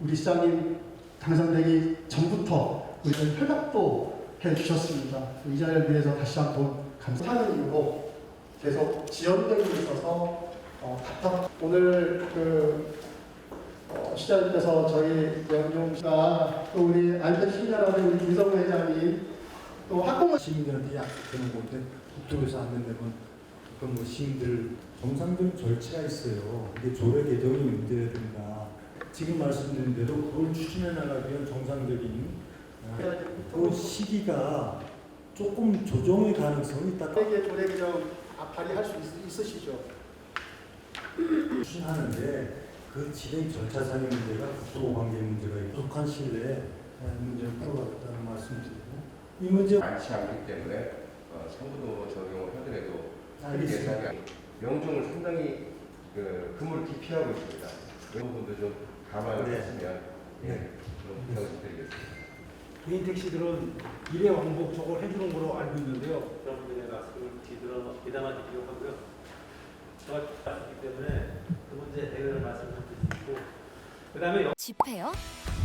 우리 시장님 당선되기 전부터 우리를 혈납도 해주셨습니다. 이 자리를 위해서 다시 한번 감사하는 이유로 계속 지연되고 있어서 어, 답답. 오늘 그 어, 시장님께서 저희 영종 씨가 또 우리 알던 신년하는 우리 김성우 회장님 또 학부모 시민들한테 약되는 건데 국토에서 안 된다면 그건 뭐 시민들 정상적인 절차가 있어요. 이게 조례 개정이 된다. 지금 말씀드린 대로 그걸 추진해 나가기 위한 정상적인 아, 그 시기가 조금 조정의 가능성이 있다. 조례 개정 아, 발의할 수 있, 있으시죠? 추진하는데 그 진행 절차상의 문제가 국토 관계 문제가 있고 속한 시일 내에 문제를 풀어가겠다는 말씀드리고 이 문제 많지 않기 때문에 어, 상부도 적용을 하더라도 알겠습니다. 아니- 명종을 상당히 그 근무를 기피하고 있습니다. 이런 부분도 좀 감안을 네. 예, 네. 그런 부탁을 좀 드리겠습니다. 개인 택시들은 일회 왕복 저걸 해주는 걸로 알고 있는데요. 그런 부분에 말씀을 뒤들어 비담아 드리려고 하고요. 제가 봤기 때문에 그 문제 대응을 말씀을 드리고 그 다음에 집회요?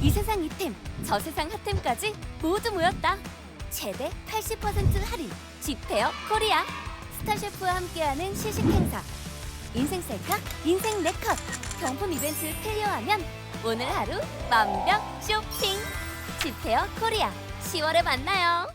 이 세상 이템, 저 세상 핫템까지 모두 모였다. 최대 80% 할인. 집회요 코리아. 스타 셰프와 함께하는 시식 행사. 인생 셀카, 인생 네컷. 경품 이벤트 클리어하면 오늘 하루 만병 쇼핑. 집회요 코리아. 10월에 만나요.